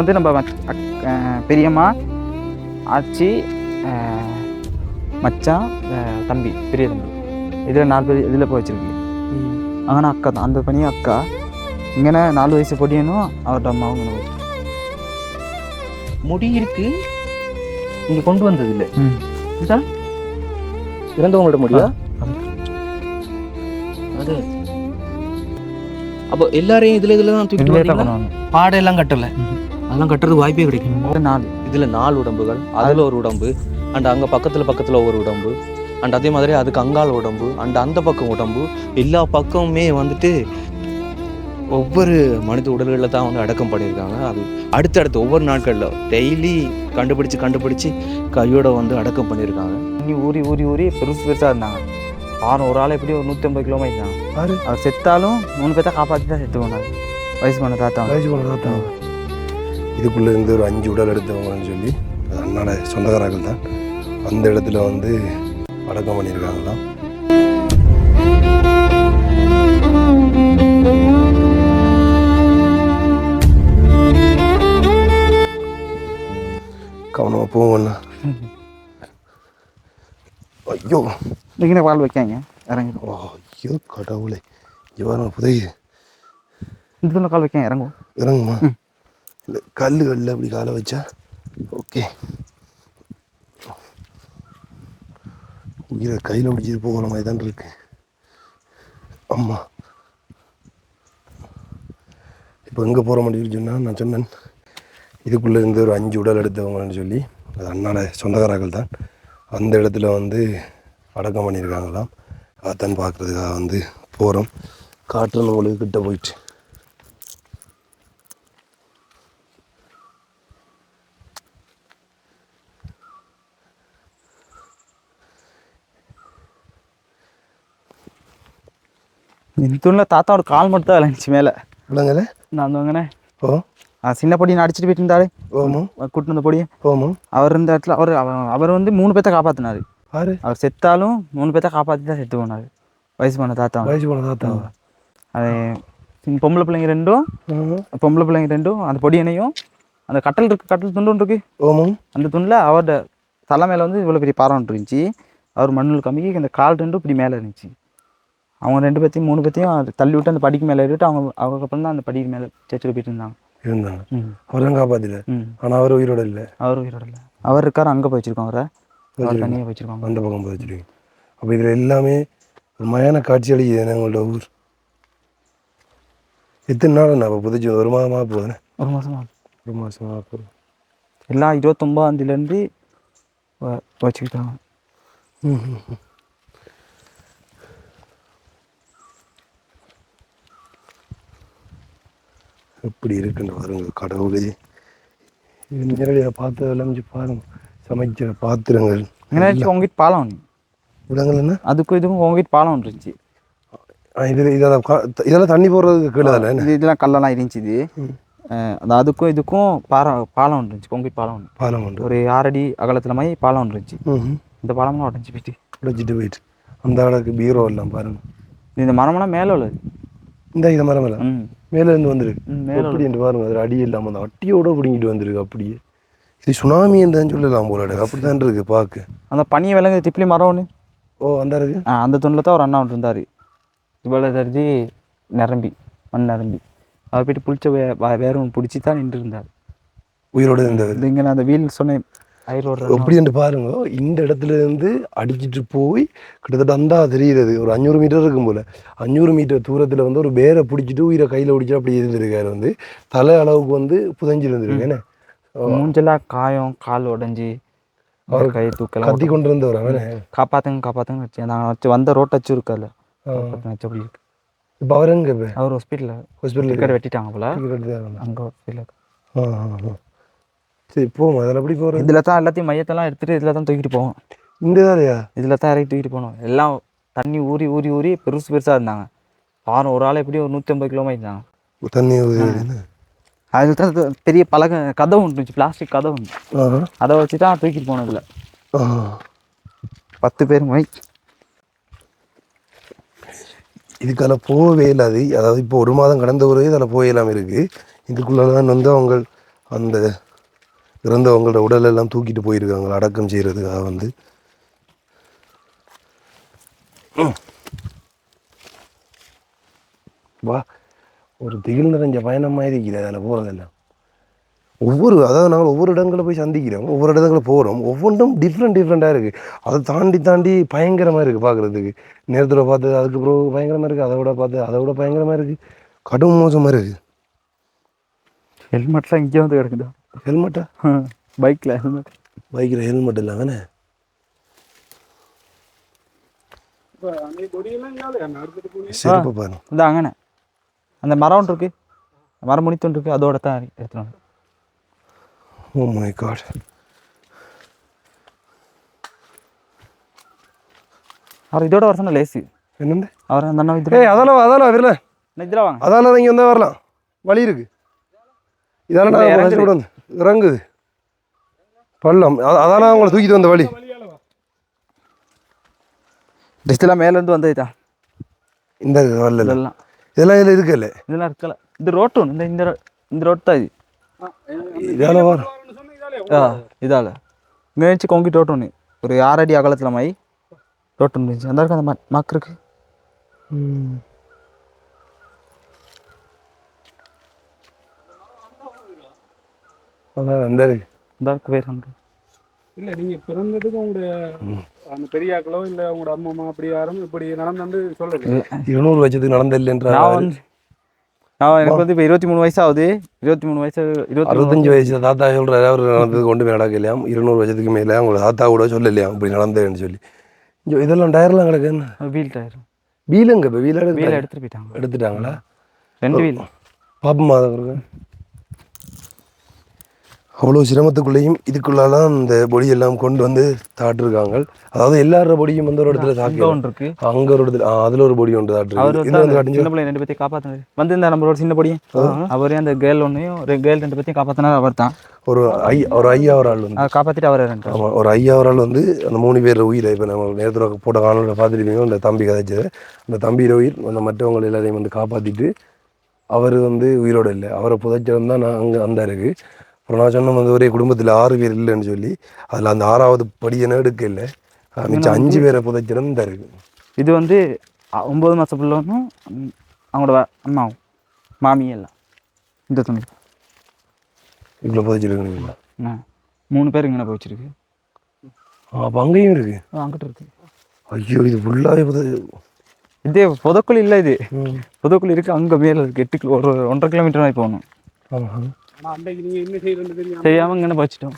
வந்து நம்ம பெரியம்மா ஆச்சி மச்சான் தம்பி பெரிய தம்பி. இதில் நாலு பேர் இதில் போய் வச்சிருக்கு ஆனால் அக்கா தான். அந்த பணியும் அக்கா. இங்கே நாலு வயசு பொடியனும் அவர்கிட்ட அம்மாவும் முடி இருக்கு. இங்க கொண்டு வந்தது இல்ல. இறந்தவங்களோட முடியா? அது. அப்போ எல்லாரையும் இதுல இதுல தான் தூக்கிட்டு எல்லாம் கட்டல. அதெல்லாம் கட்டுறது வாய்ப்பே கிடைக்கும் நாலு இதுல நாலு உடம்புகள் அதுல ஒரு உடம்பு அண்ட் அங்க பக்கத்துல பக்கத்துல ஒரு உடம்பு அண்ட் அதே மாதிரி அதுக்கு அங்கால உடம்பு அண்ட் அந்த பக்கம் உடம்பு எல்லா பக்கமுமே வந்துட்டு ஒவ்வொரு மனித உடல்களில் தான் வந்து அடக்கம் பண்ணியிருக்காங்க. அது அடுத்தடுத்து ஒவ்வொரு நாட்களில் டெய்லி கண்டுபிடிச்சு கண்டுபிடிச்சு கையோட வந்து அடக்கம் பண்ணியிருக்காங்க. தண்ணி ஊறி ஊறி ஊறி பெருசு பெருசாக இருந்தாங்க. பாரு ஒரு ஆள் எப்படி ஒரு நூற்றி ஐம்பது கிலோ இருந்தாங்க யாரு? அவர் செத்தாலும் மூணு பேர்த்த காப்பாற்றி தான் செத்து போனார். வயசு பண்ண தாத்தா. வயசு போன தாத்தா. இதுக்குள்ளே இருந்து ஒரு அஞ்சு உடல் எடுத்தவங்கன்னு சொல்லி அது அண்ணாட சொந்தக்காரர்கள் தான். அந்த இடத்துல வந்து அடக்கம் பண்ணியிருக்காங்களாம். கவனமாக போவோண்ணா ஐயோ. இங்கே பால் வைக்காங்க? இறங்கி. ஓ, ஐயோ கடவுளே. இவர புதையுது. இந்த தூரம் கால் வைக்காங்க இறங்கும்? இறங்குமா இல்லை கல் கல்ல அப்படி காலை வச்சா? ஓகே உயிரை கையில் பிடிச்சிட்டு போகிற மாதிரி தான் இருக்கு. அம்மா. இப்போ எங்கே போகிற முடியும்னு சொன்னால் நான் சொன்னேன். இதுக்குள்ளே இருந்து ஒரு அஞ்சு உடல் எடுத்தவங்கன்னு சொல்லி அது அண்ணாட சொந்தக்காரர்கள் தான். அந்த இடத்துல வந்து அடக்கம் பண்ணியிருக்காங்களாம். அதான் பார்க்குறதுக்காக வந்து போகிறோம் காட்டுறேன் உங்களுக்கு கிட்ட போயிட்டு. இந்த தாத்தாவோட கால் மட்டும் தான் விளைஞ்சி மேலே. இல்லைங்களே நான் வந்தவங்கண்ணே ஓ. சின்ன பொடியை அடிச்சிட்டு போயிட்டு இருந்தாரு. ஓமம் கூட்டிட்டு வந்த பொடியை. ஓமம் அவர் இருந்த இடத்துல அவர் அவர் வந்து மூணு பேர்த்த காப்பாற்றினாரு ஆறு அவர் செத்தாலும் மூணு பேர்த்த காப்பாற்றி தான் செத்து போனார். வயசு பண்ண தாத்தா. வயசு போன தாத்தா. அது பொம்பளை பிள்ளைங்க ரெண்டும். பொம்பளை பிள்ளைங்க ரெண்டும் அந்த பொடியனையும் அந்த கட்டல் இருக்கு கட்டல் துண்டு ஒன்று இருக்கு. ஓமம் அந்த துண்டில் அவரோட தலை மேலே வந்து இவ்வளோ பெரிய ஒன்று இருந்துச்சு. அவர் மண்ணில் கம்மி அந்த கால் ரெண்டும் இப்படி மேலே இருந்துச்சு. அவங்க ரெண்டு பேர்த்தையும் மூணு பேர்த்தையும் தள்ளி விட்டு அந்த படிக்கு மேலே ஏறிட்டு அவங்க அதுக்கப்புறம் தான் அந்த படிக்கு மேலே சேர்த்து போயிட்டு இருந்தாங்க. இருந்தாங்க. அவர் தான் காப்பாத்தில ஆனால் அவர் உயிரோட இல்லை. அவர் உயிரோட இல்லை. அவர் இருக்கார் அங்கே போய் வச்சிருக்கோம் அவரை தனியாக வச்சிருக்காங்க அந்த பக்கம் போய் வச்சிருக்கீங்க அப்போ இதில் எல்லாமே ஒரு மயான காட்சி அளிக்குது உங்களோட ஊர்? எத்தனை நாள் நான் அப்போ புதைச்சி ஒரு மாதமாக போகுதுண்ணே ஒரு மாதமா. ஒரு மாதமாக போகுது. எல்லாம் இருபத்தொம்பதாந்தேதிலேருந்து வச்சுக்கிட்டாங்க. ம் ம், எப்படி இருக்குன்னு பாருங்க கடவுளே. நேரடியாக பார்த்து விளைஞ்சு பாருங்க. சமைக்கிற பாத்திரங்கள் எங்கன்னா உங்க வீட்டு பாலம் ஒன்று விலங்குகள் என்ன? அதுக்கும் இதுக்கும் உங்க வீட்டு பாலம் ஒன்று இருந்துச்சு. இதில் இதெல்லாம் இதெல்லாம் தண்ணி போடுறதுக்கு கீழே தானே? இது இதெல்லாம் கல்லெல்லாம் இருந்துச்சு அது அதுக்கும் இதுக்கும் பாரம் பாலம் ஒன்று இருந்துச்சு. கொங்கிட் பாலம் ஒன்று பாலம் உண்டு ஒரு ஆறடி அகலத்தில் மாதிரி பாலம் ஒன்று இருந்துச்சு. இந்த பாலம்லாம் உடஞ்சி போயிட்டு. உடைச்சிட்டு போயிட்டு. அந்த அளவுக்கு பீரோ எல்லாம் பாருங்க. இந்த மரமெல்லாம் மேலே உள்ளது. இந்த இந்த மரம் எல்லாம் ம். மேலே இருந்து வந்துருக்கு எப்படி என்று பாருங்க அதில் அடி இல்லாமல் அந்த அட்டியோட பிடிங்கிட்டு வந்திருக்கு அப்படியே. இது சுனாமி தான் சொல்லலாம் போல அப்படி தான் இருக்கு பார்க்க அந்த பனி விலங்கு திப்ளி மரம் ஒன்று ஓ அந்த இருக்கு? அந்த துணில் தான் ஒரு அண்ணா இருந்தார். இவ்வளோ தெரிஞ்சு நிரம்பி மண் நிரம்பி. அவர் போயிட்டு புளிச்ச வே வேற ஒன்று பிடிச்சி தான் நின்று இருந்தார் உயிரோட இருந்தது இது இங்கே நான் அந்த வீல் சொன்னேன். எப்படி என்று பாருங்க இந்த இடத்துல இருந்து அடிச்சிட்டு போய் கிட்டத்தட்ட அந்த தெரியுது ஒரு அஞ்சூறு மீட்டர் இருக்கும் போல. அஞ்சூறு மீட்டர் தூரத்தில் வந்து ஒரு பேரை பிடிச்சிட்டு உயிரை கையில் பிடிச்சி அப்படி இருந்திருக்காரு வந்து. தலை அளவுக்கு வந்து புதைஞ்சு இருந்திருக்கு என்ன? மூஞ்செல்லாம் காயம் கால் உடஞ்சி அவர் கை தூக்கலாம் கத்தி கொண்டு இருந்தவர் அவனே காப்பாத்துங்க காப்பாத்துங்க வச்சு. நாங்கள் வச்சு வந்த ரோட்டை வச்சு காப்பாத்துங்க வச்சு அப்படி இருக்கு. இப்போ அவர் எங்க அவர் ஹாஸ்பிட்டலில் ஹாஸ்பிட்டல் டிக்கெட் வெட்டிட்டாங்க போல. அங்கே ஹாஸ்பிட்டலில். சரி போவோம். அதில் எப்படி போகிறது இதில் தான் எல்லாத்தையும் மையத்தெல்லாம் எடுத்துட்டு இதில் தான் தூக்கிட்டு போவோம். இந்த வேலையா இதில் தான் இறக்கி தூக்கிட்டு போனோம் எல்லாம் தண்ணி ஊறி ஊறி ஊறி பெருசு பெருசாக இருந்தாங்க. பாரு ஒரு ஆள் எப்படியும் ஒரு நூற்றி ஐம்பது கிலோ இருந்தாங்க தண்ணி அதில் தான் பெரிய பலகை கதவு ஒன்று பிளாஸ்டிக் ஒன்று. ஆஹா. அதை வச்சு தான் தூக்கிட்டு ஆ. பத்து பேர் மை. இதுக்கால போகவே இல்லாது அதாவது இப்போ ஒரு மாதம் கடந்த ஒரு இதில் போயெல்லாம் இருக்குது இதுக்குள்ளே தான் வந்து அவங்க அந்த இறந்தவங்களோட உடலெல்லாம் தூக்கிட்டு போயிருக்காங்க அடக்கம் செய்கிறதுக்காக வந்து. வா ஒரு திகில் நிறைஞ்ச பயணமாக இருக்குது அதில் போகிறதெல்லாம் ஒவ்வொரு அதாவது நாங்கள் ஒவ்வொரு இடங்களில் போய் சந்திக்கிறோம் ஒவ்வொரு இடங்களில் போகிறோம் ஒவ்வொன்றும் டிஃப்ரெண்ட் டிஃப்ரெண்ட்டாக இருக்குது அதை தாண்டி தாண்டி பயங்கரமாக இருக்குது பார்க்குறதுக்கு. நேரத்தில் பார்த்து அதுக்கு பிறகு பயங்கரமாக இருக்குது அதை விட பார்த்து அதை விட பயங்கரமாக இருக்குது கடும் மோசமாக இருக்குது ஹெல்மெட்லாம் இங்கே வந்து கிடக்குதா? ஹெல்மெட்டா பைக்கில் ஹெல்மெட் பைக்கில் ஹெல்மெட் பாருங்க. இந்த அங்கனே அந்த மரம் ஒன்று இருக்கு மரம் முடித்து இருக்கு. அதோட தான் எடுத்துட்டு ஓ மை காட் அவர் இதோட வர சொன்ன லேசு. என்னண்டு அவர் அந்த அண்ணா இதில் அதெல்லாம் அதெல்லாம் வரல. இதில் வாங்க. அதால இங்கே வந்தால் வரலாம். வழி இருக்கு. இதால நான் இறங்குது. கஷ்டப்பட்டு வந்து இறங்குது. பள்ளம். அத- அதால அவங்கள தூக்கிட்டு வந்த வழி. ட்ரெஸ்லாம் மேலேருந்து வந்தது தான் இந்த வரல. இதெல்லாம். இதெல்லாம் இதில் இருக்குல்ல இதெல்லாம் இருக்கல. இது ரோட்டு ஒன்று இந்த இந்த இந்த ரோட் தான் இது. இதால வரும். ஆ இதால். இருந்துச்சு கொங்கிட்டு ரோட்டு ஒன்று ஒரு ஆறு அடி அகலத்தில் மை ரோட்டு ஒன்று இருந்துச்சு அந்த அந்த ம- மக்கு இருக்கு. அதான் அந்த இருக்கு இந்த இருக்கு பேர் இல்ல நீங்க பிறந்ததுக்கு உங்களுடைய அந்த பெரியாக்களோ இல்ல உங்களோட அம்மா அம்மா அப்படி யாரும் இப்படி நடந்து சொல்லுங்க இருநூறு வருஷத்துக்கு நடந்தில்லைன்ற நான் வந்து நான் எனக்கு வந்து இப்போ இருபத்தி மூணு வயசு ஆகுது இருபத்தி மூணு வயசு இருபத்தி அறுபத்தஞ்சு வயசு. தாத்தா சொல்கிறாரு அவர் நடந்தது கொண்டு போய் நடக்கலையாம் இருநூறு வருஷத்துக்கு மேலே அவங்களோட தாத்தா கூட சொல்லலையாம் இப்படி நடந்ததுன்னு சொல்லி. இதெல்லாம் டயர்லாம் கிடக்கு என்ன? Wheel tyre. வீலுங்க இப்போ வீல் வீல் எடுத்து எடுத்துட்டு போயிட்டாங்க. எடுத்துட்டாங்களா? ரெண்டு வீல். பாப்பமா அதை அவ்வளோ சிரமத்துக்குள்ளேயும் இதுக்குள்ளெல்லாம் இந்த பொடியெல்லாம் கொண்டு வந்து தாட்டிருக்காங்க. அதாவது எல்லாரோட பொடியும் வந்து ஒரு இடத்துல தாக்கி இருக்கு அங்க ஒரு இடத்துல அதுல ஒரு பொடி ஒன்று காட்டுங்க சின்ன பிள்ளை ரெண்டு பேத்தையும் காப்பாற்றினாரு வந்து இந்த நம்மளோட சின்ன பொடியும் அவரே அந்த கேர்ள் ஒன்றையும் ஒரு கேர்ள் ரெண்டு பேத்தையும் காப்பாற்றினார் அவர் தான் ஒரு ஐ ஒரு ஐயா ஒரு ஆள் வந்து. காப்பாற்றிட்டு அவரை ஆமாம் ஒரு ஐயா ஒரு ஆள் வந்து அந்த மூணு பேர் உயிரை இப்போ நம்ம நேரத்தில் போட்ட காணொலியில் பார்த்துருப்பீங்க அந்த தம்பி கதைச்சது. அந்த தம்பியோட உயிர் அந்த மற்றவங்க எல்லாரையும் வந்து காப்பாற்றிட்டு அவர் வந்து உயிரோட இல்லை. அவரை புதைச்சவன் தான் நான் அங்கே அந்த இருக்கு அப்புறம் நான் சொன்ன வந்து ஒரே குடும்பத்தில் ஆறு பேர் இல்லைன்னு சொல்லி அதில் அந்த ஆறாவது படியை எடுக்க இல்லை. மிச்சம் அஞ்சு பேரை புதைச்சிடம் இந்த இருக்கு. இது வந்து ஒம்பது மாதம் பிள்ளைனும் அவங்களோட அம்மாவும் மாமியும் எல்லாம். இந்த துணி. இவ்வளோ புதைச்சிருக்கீங்களா. மூணு பேர் இங்கே போயிச்சிருக்கு அப்போ அங்கேயும் இருக்கு? அங்கிட்டு இருக்கு. ஐயோ இது ஃபுல்லாகவே புதை இது புதக்குழி இல்லை இது. ம். புதக்குழி இருக்கு அங்கே மேலே இருக்கு எட்டு கிலோ ஒரு ஒன்றரை கிலோமீட்டர் மாதிரி போகணும் தெரியாமல் இங்கே வச்சிட்டோம்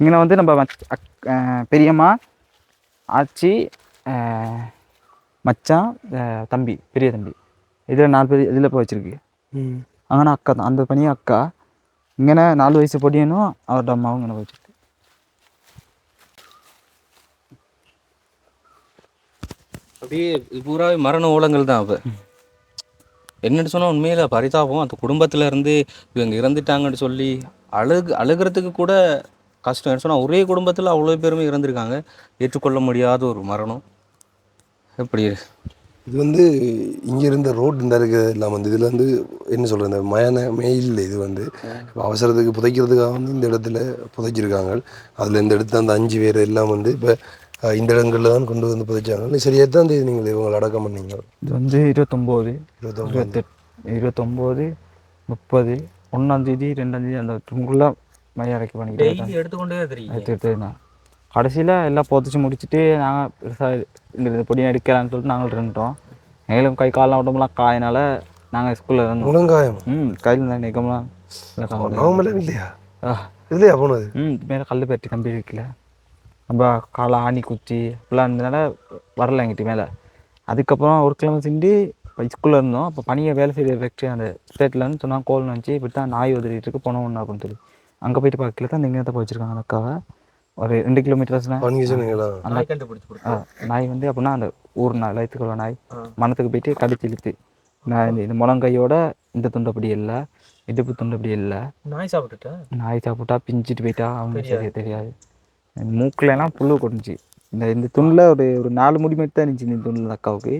இங்கே வந்து நம்ம பெரியம்மா ஆச்சி மச்சான் தம்பி பெரிய தம்பி. இதில் நாலு பேர் இதில் போய் வச்சிருக்கு. ம். அங்கே அக்கா தான். அந்த பணியும் அக்கா. இங்கே நாலு வயசு பொடியனும் அவரோட அம்மாவும் இங்கே வச்சிருக்கு அப்படியே பூராவே மரண ஓலங்கள் தான் அப்போ. என்னன்னு சொன்னால் உண்மையில பரிதாபம். அந்த குடும்பத்துல இருந்து இவங்க இறந்துட்டாங்கன்னு சொல்லி அழுகு அழுகிறதுக்கு கூட கஷ்டம். என்ன சொன்னால் ஒரே குடும்பத்தில் அவ்வளோ பேருமே இறந்துருக்காங்க. ஏற்றுக்கொள்ள முடியாத ஒரு மரணம். எப்படி இது வந்து இங்கே இருந்த ரோட் இந்த இருக்கு எல்லாம் வந்து இதில் வந்து என்ன சொல்கிறது இந்த மயான மெயில் இது வந்து இப்ப அவசரத்துக்கு புதைக்கிறதுக்காக வந்து இந்த இடத்துல புதைச்சிருக்காங்க. அதில் இந்த இடத்துல அந்த அஞ்சு பேர் எல்லாம் வந்து இப்போ இந்த இடங்களில் தான் கொண்டு வந்து புதைச்சாங்க. சரி எத்தாம் தேதி நீங்கள் இவங்களை அடக்கம் பண்ணீங்க? இது வந்து இருபத்தொம்போது இருபத்தொம்பது. இருபத்தெட்டு இருபத்தொம்போது முப்பது ஒன்றாந்தேதி ரெண்டாந்தேதி அந்த துங்குள்ள மைய அடைக்க பண்ணிக்கிட்டு எடுத்துக்கொண்டே தெரியும் எடுத்துக்கிட்டு இருந்தான் கடைசியில் எல்லாம் புதைச்சி முடிச்சுட்டு நாங்கள் பெருசாக இந்த பொடியை எடுக்கலான்னு சொல்லிட்டு நாங்கள் இருந்துட்டோம் மேலும் கை கால்லாம் உடம்புலாம் காயினால நாங்கள் ஸ்கூலில் இருந்தோம். முழங்காயம் ம் கையில் நிகம்லாம் நாமளே இல்லையா? ஆ. இதுலையா போனது? ம் மேலே கல் பெட்டி கம்பி இருக்குல்ல. நம்ம காலை ஆணி குச்சி இப்படிலாம் இருந்தனால வரல எங்கிட்ட மேலே. அதுக்கப்புறம் ஒரு கிழமை செஞ்சு ஸ்கூலில் இருந்தோம். அப்போ பனியை வேலை செய்கிற ஃபேக்ட்ரி அந்த ஸ்டேட்லன்னு சொன்னால் கோல் நினச்சி இப்படி தான் நாய் உதறிட்டு இருக்கு போனோம் ஒன்று அப்படின்னு சொல்லி. அங்கே போயிட்டு பார்க்கல தான் இந்த தான் போயிச்சிருக்காங்க அந்த அக்காவை. ஒரு ரெண்டு அந்த ஆ, நாய் வந்து அப்படின்னா அந்த ஊர் நாய் லயத்துக்குள்ள நாய். மனத்துக்கு போயிட்டு கடிச்சு இழுத்து நான் இந்த- இந்த முழங்கையோட இந்த துண்டு அப்படி இல்லை இடுப்பு துண்டு அப்படி இல்லை. நாய் சாப்பிட்டுட்டா? நாய் சாப்பிட்டா பிஞ்சிட்டு போயிட்டா. அவங்க சரியா தெரியாது. என் மூக்குல எல்லாம் புழு கொண்டுச்சு இந்த இந்த துணில் ஒரு ஒரு நாலு முடி மட்டும் தான் இருந்துச்சு இந்த துணில் அக்காவுக்கு.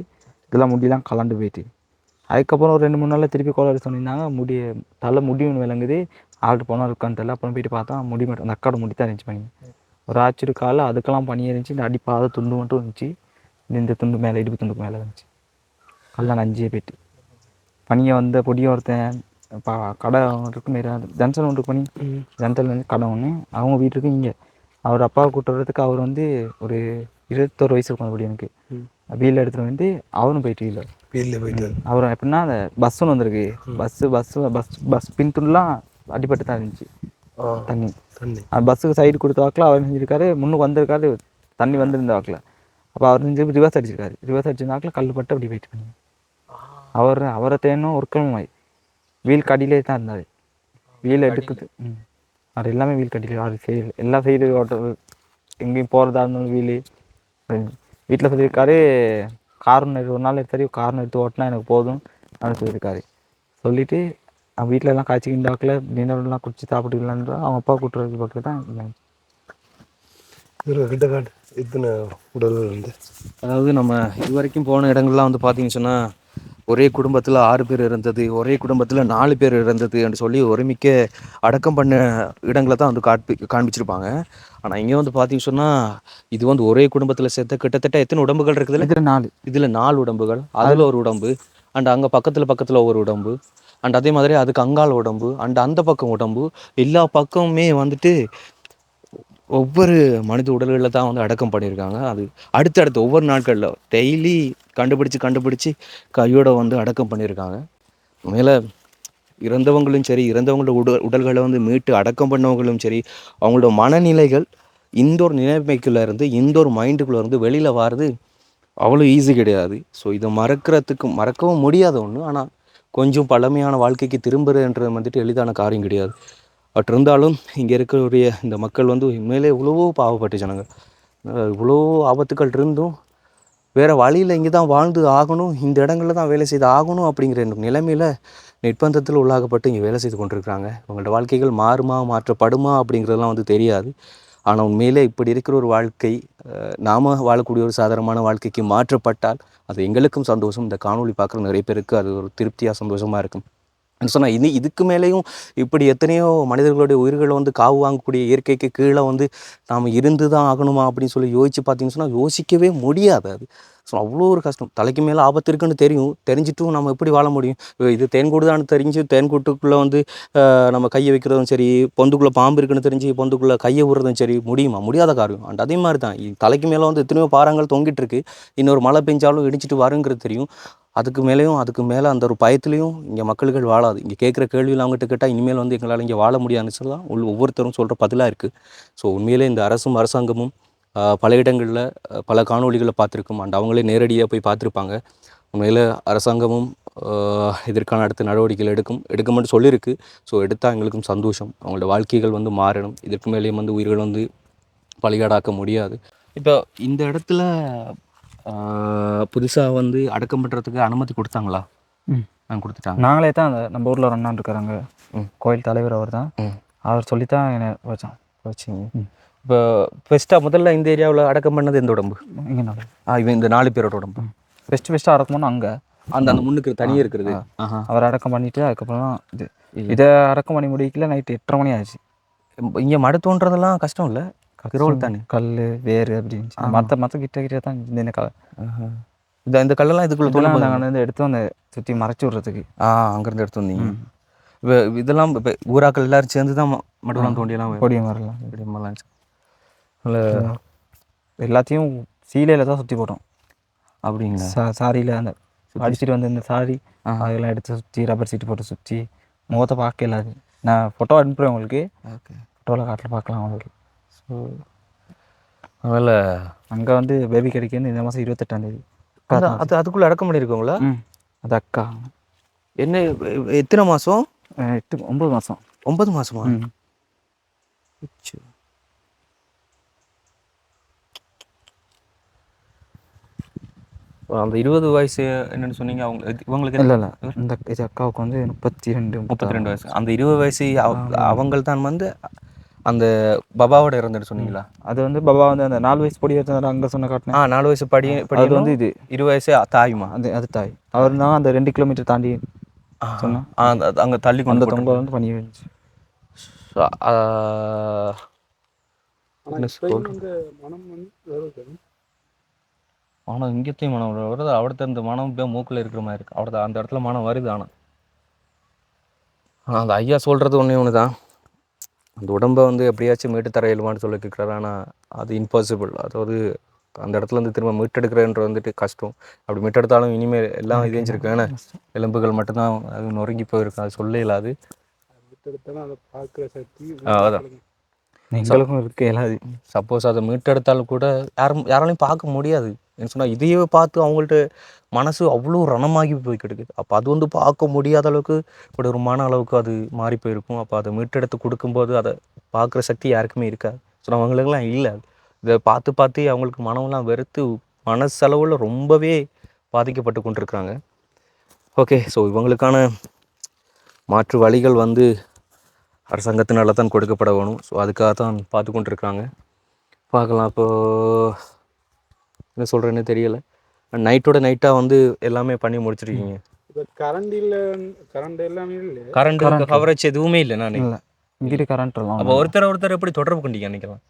இதெல்லாம் முடியெல்லாம் கலண்டு போயிட்டு. அதுக்கப்புறம் ஒரு ரெண்டு மூணு நாளில் திருப்பி கோளாறு சொன்னிருந்தாங்க முடி தலை முடி ஒன்று விளங்குது. ஆள்கிட்ட போனால் இருக்கான்னு தெரியல அப்புறம் போயிட்டு பார்த்தா முடி மட்டும் அந்த அக்காவோட முடி தான் இருந்துச்சு பண்ணி ஒரு ஆச்சரிய காலில் அதுக்கெல்லாம் பனி இருந்துச்சு இந்த அடிப்பாத துண்டு மட்டும் இருந்துச்சு. இந்த துண்டு மேலே இடுப்பு துண்டுக்கு மேலே இருந்துச்சு. கல்லாம் நஞ்சியே போயிட்டு. பனியை வந்த பொடியை ஒருத்தன் பா கடை இருக்கு நிறையா ஜன்சன் ஒன்று பண்ணி ஜன்சன் வந்து கடை ஒன்று அவங்க வீட்டுக்கு இங்கே. அவர் அப்பாவை கூட்டு வர்றதுக்கு அவர் வந்து ஒரு இருபத்தோரு வயசு இருக்கும் அந்த பொடி எனக்கு. வீல் எடுத்துகிட்டு வந்து அவரும் போயிட்டு வீலில் வீட்டில் போயிட்டு அவர் எப்படின்னா அந்த பஸ் ஒன்று வந்திருக்கு. பஸ்ஸு பஸ்ஸு பஸ் பஸ் பின் துண்டுலாம் அடிபட்டு தான் இருந்துச்சு. தண்ணி. தண்ணி. பஸ்ஸுக்கு சைடு கொடுத்த வாக்கில் அவர் செஞ்சிருக்காரு முன்னுக்கு வந்திருக்காரு. தண்ணி வந்திருந்த வாக்கில். அப்போ அவர் செஞ்சு ரிவர்ஸ் அடிச்சிருக்காரு. ரிவர்ஸ் அடிச்ச வாக்கில் கல் பட்டு அப்படி போயிட்டு பண்ணி அவர் அவரை தேனும் ஒரு கிழமை வீல் கடியிலே தான் இருந்தார். வீல் எடுக்குது ம். அது எல்லாமே வீல் கடியில் அது சைடு எல்லா சைடு ஓட்ட எங்கேயும் போகிறதா இருந்தாலும் வீலு. வீட்டில் சொல்லியிருக்காரு கார்னு ஒரு நாள் எடுத்தாரு கார்னு எடுத்து ஓட்டினா எனக்கு போதும் அப்படின்னு சொல்லியிருக்காரு சொல்லிவிட்டு அவன் வீட்டில் எல்லாம் காய்ச்சிக்கிட்டு வாக்கில் டின்னர்லாம் குடிச்சு சாப்பிட்டுக்கலான்ற அவங்க அப்பா கூட்டுறது பக்கத்தில் தான் கிட்ட காட்டு இத்தனை உடல்கள் வந்து அதாவது நம்ம இது வரைக்கும் போன இடங்கள்லாம் வந்து பார்த்தீங்கன்னு சொன்னால் ஒரே குடும்பத்தில் ஆறு பேர் இருந்தது ஒரே குடும்பத்தில் நாலு பேர் இருந்ததுன்னு சொல்லி ஒருமிக்க அடக்கம் பண்ண இடங்களை தான் வந்து காட்பி காண்பிச்சிருப்பாங்க. ஆனால் இங்கே வந்து பார்த்தீங்கன்னு சொன்னால் இது வந்து ஒரே குடும்பத்தில் சேர்த்த கிட்டத்தட்ட எத்தனை உடம்புகள் இருக்குதுல்ல இதில்? நாலு. இதில் நாலு உடம்புகள். அதில் ஒரு உடம்பு அண்ட் அங்கே பக்கத்தில் பக்கத்தில் ஒரு உடம்பு அண்ட் அதே மாதிரி அதுக்கு அங்கால உடம்பு அண்ட் அந்த பக்கம் உடம்பு எல்லா பக்கமுமே வந்துட்டு ஒவ்வொரு மனித உடல்களில் தான் வந்து அடக்கம் பண்ணியிருக்காங்க அது அடுத்தடுத்து ஒவ்வொரு நாட்களில் டெய்லி கண்டுபிடிச்சு கண்டுபிடிச்சு கையோட வந்து அடக்கம் பண்ணியிருக்காங்க. மேலே இறந்தவங்களும் சரி இறந்தவங்களோட உடல் உடல்களை வந்து மீட்டு அடக்கம் பண்ணவங்களும் சரி அவங்களோட மனநிலைகள் இந்த ஒரு நிலைமைக்குள்ளே இருந்து இந்த ஒரு மைண்டுக்குள்ளே இருந்து வெளியில் வாரது அவ்வளோ ஈஸி கிடையாது. ஸோ இதை மறக்கிறதுக்கு மறக்கவும் முடியாத ஒன்று ஆனால் கொஞ்சம் பழமையான வாழ்க்கைக்கு திரும்புறதுன்றது வந்துட்டு எளிதான காரியம் கிடையாது. பட் இருந்தாலும் இங்கே இருக்கக்கூடிய இந்த மக்கள் வந்து உண்மையிலே இவ்வளவோ பாவப்பட்டு ஜனங்கள். இவ்வளோ ஆபத்துக்கள் இருந்தும் வேறு வழியில் இங்கே தான் வாழ்ந்து ஆகணும் இந்த இடங்களில் தான் வேலை செய்து ஆகணும் அப்படிங்கிற நிலைமையில் நிர்பந்தத்தில் உள்ளாகப்பட்டு இங்கே வேலை செய்து கொண்டிருக்கிறாங்க. இவங்களோட வாழ்க்கைகள் மாறுமா மாற்றப்படுமா அப்படிங்கிறதெல்லாம் வந்து தெரியாது. ஆனால் உண்மையிலே இப்படி இருக்கிற ஒரு வாழ்க்கை நாம் நாம வாழக்கூடிய ஒரு சாதாரணமான வாழ்க்கைக்கு மாற்றப்பட்டால் அது எங்களுக்கும் சந்தோஷம். இந்த காணொளி பார்க்குற நிறைய பேருக்கு அது ஒரு திருப்தியாக சந்தோஷமாக இருக்கும். சொன்னால் இனி இதுக்கு மேலேயும் இப்படி எத்தனையோ மனிதர்களுடைய உயிர்களை வந்து காவு வாங்கக்கூடிய இயற்கைக்கு கீழே வந்து நாம் இருந்து தான் ஆகணுமா அப்படின்னு சொல்லி யோசிச்சு பார்த்தீங்கன்னு சொன்னால் யோசிக்கவே முடியாது அது. ஸோ அவ்வளோ ஒரு கஷ்டம். தலைக்கு மேலே ஆபத்து இருக்குன்னு தெரியும். தெரிஞ்சிட்டும் நம்ம எப்படி வாழ முடியும்? இது இது தேன்கூடுதான்னு தெரிஞ்சு தேன்கூட்டுக்குள்ளே வந்து நம்ம கையை வைக்கிறதும் சரி பொந்துக்குள்ளே பாம்பு இருக்குன்னு தெரிஞ்சு பொந்துக்குள்ளே கையை விடுறதும் சரி முடியுமா? முடியாத காரியம். அண்ட் அதே மாதிரி தான். தலைக்கு மேலே வந்து எத்தனையோ பாறங்கள் தொங்கிட்டு இருக்கு. இன்னொரு மழை பெஞ்சாலும் இடிச்சிட்டு வருங்கிறது தெரியும். அதுக்கு மேலேயும் அதுக்கு மேலே அந்த ஒரு பயத்துலையும் இங்கே மக்கள்கள் வாழாது. இங்கே கேட்குற கேள்வியில் அவங்ககிட்ட கேட்டால் இனிமேல் வந்து எங்களால் இங்கே வாழ முடியாதுன்னு சொல்லலாம் உள் ஒவ்வொருத்தரும் சொல்கிற பதிலாக இருக்குது ஸோ உண்மையிலே இந்த அரசும் அரசாங்கமும் பல இடங்களில் பல காணொளிகளை பார்த்துருக்கும். அண்ட் அவங்களே நேரடியாக போய் பார்த்துருப்பாங்க. உண்மையில் அரசாங்கமும் இதற்கான அடுத்த நடவடிக்கைகள் எடுக்கும் எடுக்கும்னு சொல்லியிருக்கு. ஸோ எடுத்தால் எங்களுக்கும் சந்தோஷம். அவங்களோட வாழ்க்கைகள் வந்து மாறணும். இதற்கு மேலேயும் வந்து உயிர்கள் வந்து பழிகாடாக்க முடியாது. இப்போ இந்த இடத்துல புதுசாக வந்து அடக்கம் பண்ணுறதுக்கு அனுமதி கொடுத்தாங்களா? ம். ஆ கொடுத்துட்டாங்க. நாங்களே தான் அந்த நம்ம ஊரில் ஒரு அண்ணா இருக்காருங்க. கோயில் தலைவர் அவர் தான். அவர் சொல்லி தான் என்னை வச்சோம் வச்சிங்க. இப்போ ஃபஸ்ட்டாக முதல்ல இந்த ஏரியாவில் அடக்கம் பண்ணது எந்த உடம்பு? இங்கே நாங்கள் ஆ இவன் இந்த நாலு பேரோட உடம்பு. ஃபஸ்ட்டு ஃபஸ்ட்டு அடக்கணும்னு அங்கே. அந்த அந்த முன்னுக்கு தனியாக இருக்கிறது. அவர் அடக்கம் பண்ணிட்டு அதுக்கப்புறம் இது. இதை. அடக்கம் பண்ணி முடிக்கல நைட்டு எட்டரை மணி ஆச்சு. இங்கே மடு தோன்றதெல்லாம் கஷ்டம் இல்லை? கிரோல் தானே கல் வேறு அப்படின்னு மற்ற மற்ற கிட்ட கிட்ட தான் இந்த கல் இந்த இந்த கல்லெல்லாம் இதுக்குள்ள தோணும் நாங்கள் வந்து எடுத்து அந்த சுற்றி மறைச்சி விட்றதுக்கு. ஆ அங்கேருந்து எடுத்து வந்தீங்க. இப்போ இதெல்லாம் இப்போ ஊராக்கள் எல்லாரும் சேர்ந்து தான் ம- மடுவெல்லாம் தோண்டியெல்லாம் கொடிய மரலாம் இப்படியெல்லாம் எல்லாத்தையும் சீலையில் தான் சுற்றி போட்டோம். அப்படிங்களா? சா சாரியில் அந்த அடிச்சிட்டு வந்து இந்த சாரி. அதெல்லாம் எடுத்து சுற்றி ரப்பர் சீட்டு போட்டு சுற்றி முகத்தை பார்க்க இல்லாது நான் ஃபோட்டோ அனுப்புகிறேன் உங்களுக்கு. ஃபோட்டோவில் காட்டில் பார்க்கலாம் உங்களுக்கு. அதனால் அங்கே வந்து பேபி கிடைக்கிறது இந்த மாதம் இருபத்தெட்டாந்தேதி அது அதுக்குள்ளே அடக்கம் பண்ணியிருக்கோங்களா அது அக்கா. என்ன எத்தனை மாதம் எட்டு ஒம்பது மாதம் ஒன்பது மாதமா அந்த இருபது வயசு என்னன்னு சொன்னீங்க அவங்க இவங்களுக்கு இல்லை இல்லை. இந்த இது அக்காவுக்கு வந்து முப்பத்தி ரெண்டு முப்பத்தி ரெண்டு வயசு. அந்த இருபது வயசு அவங்கள் தான் வந்து அந்த பபாவோட இறந்துட்டு சொன்னீங்களா? அது வந்து பாபா வந்து அந்த நாலு வயசு பொடி அங்கே சொன்ன காட்டினேன். ஆ நாலு வயசு படி அது படி வந்து இது. இரு வயசு தாயுமா? அது அது தாய். அவர் தான் அந்த ரெண்டு கிலோமீட்டர் தாண்டி சொன்னா அங்க தள்ளி கொண்டு தொங்கல் வந்து பண்ணி? இந்த மனம் ஆனால் இங்கத்தையும் மனம் வருது. அவடத்த இந்த மனம் இப்போ மூக்கில் இருக்கிற மாதிரி இருக்கு. அவட அந்த இடத்துல மனம் வருது ஆனால் ஆனால் அந்த ஐயா சொல்கிறது ஒன்றே ஒன்று தான் அந்த உடம்பை வந்து எப்படியாச்சும் மீட்டு தர இயலுமான்னு சொல்லி கேட்குறாரு ஆனால் அது இம்பாசிபிள் அதாவது அந்த இடத்துல இருந்து திரும்ப மீட்டெடுக்கிறேன்ற வந்துட்டு கஷ்டம். அப்படி மீட்டெடுத்தாலும் இனிமேல் எல்லாம் இதேஞ்சிருக்கு ஏன்னா எலும்புகள் மட்டும்தான் அது நொறுங்கி போயிருக்கு. அது சொல்ல இயலாது விட்டெடுத்தாலும் அதை பார்க்குற சக்தி ஆ, அதான். எங்களுக்கும் இருக்கு எல்லாது சப்போஸ் அதை மீட்டெடுத்தாலும் கூட யாரும் யாராலையும் பார்க்க முடியாது. என்ன சொன்னால் இதையே பார்த்து அவங்கள்ட்ட மனசு அவ்வளோ ரணமாகி போய் கிடக்குது. அப்போ அது வந்து பார்க்க முடியாத அளவுக்கு இப்படி ஒரு மன அளவுக்கு அது மாறி போயிருக்கும். அப்போ அதை மீட்டெடுத்து கொடுக்கும்போது அதை பார்க்குற சக்தி யாருக்குமே இருக்காது. ஸோ அவங்களுக்குலாம் இல்லை. இதை பார்த்து பார்த்து அவங்களுக்கு மனமெல்லாம் வெறுத்து மனசளவில் ரொம்பவே பாதிக்கப்பட்டு கொண்டிருக்கிறாங்க. ஓகே ஸோ இவங்களுக்கான மாற்று வழிகள் வந்து அரசாங்கத்தினால தான் கொடுக்கப்பட வேணும். ஸோ அதுக்காக தான் பார்த்து கொண்டிருக்கிறாங்க. பார்க்கலாம். அப்போது என்ன சொல்கிறேன்னு தெரியலை. நைட்டோட நைட்டாக வந்து எல்லாமே பண்ணி முடிச்சிருக்கீங்க. கரண்ட் இல்லை கரண்ட் எல்லாமே இல்லை. கரண்ட். கவரேஜ் எதுவுமே இல்லை நான். இல்லை. இங்கிட்டு கரண்ட் அப்போ ஒருத்தர் ஒருத்தர் எப்படி தொடர்பு கொண்டீங்க நினைக்கலாம்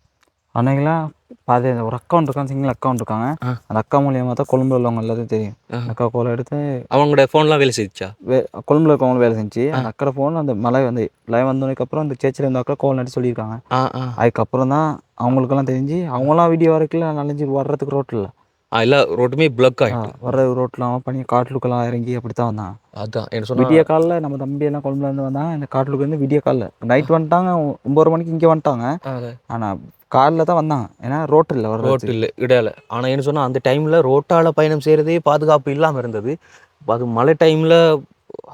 அன்னைக்கெல்லாம் பாதி ஒரு அக்கௌண்ட் இருக்கான் சிங்கிள் அக்கௌண்ட் இருக்காங்க. ஆ. அந்த அக்கா மூலியமாக தான் கொழும்புல உள்ளவங்க எல்லாத்தையும் தெரியும். அக்கா கோலை எடுத்து அவங்களோட ஃபோன்லாம் வேலை செய்துச்சா வே கொழும்புல இருக்கவங்களும் வேலை செஞ்சு அந்த அக்கறை ஃபோன் அந்த மழை வந்து மழை வந்ததுக்கப்புறம் அந்த சேச்சில் இருந்த அக்கா கோல் நடி சொல்லியிருக்காங்க. அதுக்கப்புறம் தான் அவங்களுக்கெல்லாம் தெரிஞ்சு அவங்களாம் வீடியோ வரைக்கும் நனைஞ்சு வர்றதுக்கு ரோட்டில் ஆ எல்லா ரோட்டுமே பிளாக் ஆகிட்டு வர்ற ரோட்டில் அவன் பண்ணி காட்டுலுக்கெல்லாம் இறங்கி அப்படி தான் வந்தான். அதான் என்ன சொன்னா விடிய காலில் நம்ம தம்பி எல்லாம் கொழும்புல இருந்து வந்தாங்க இந்த காட்டுலுக்கு வந்து விடிய காலில். நைட் வந்துட்டாங்க ஒம்பது மணிக்கு இங்கே வந்துட்டாங்க. ஆனால் காலில் தான் வந்தாங்க ஏன்னா ரோட்டு இல்லை வர ரோட்டு இல்லை இடையில. ஆனால் என்ன சொன்னால் அந்த டைமில் ரோட்டால் பயணம் செய்கிறதே பாதுகாப்பு இல்லாமல் இருந்தது. அது மழை டைமில்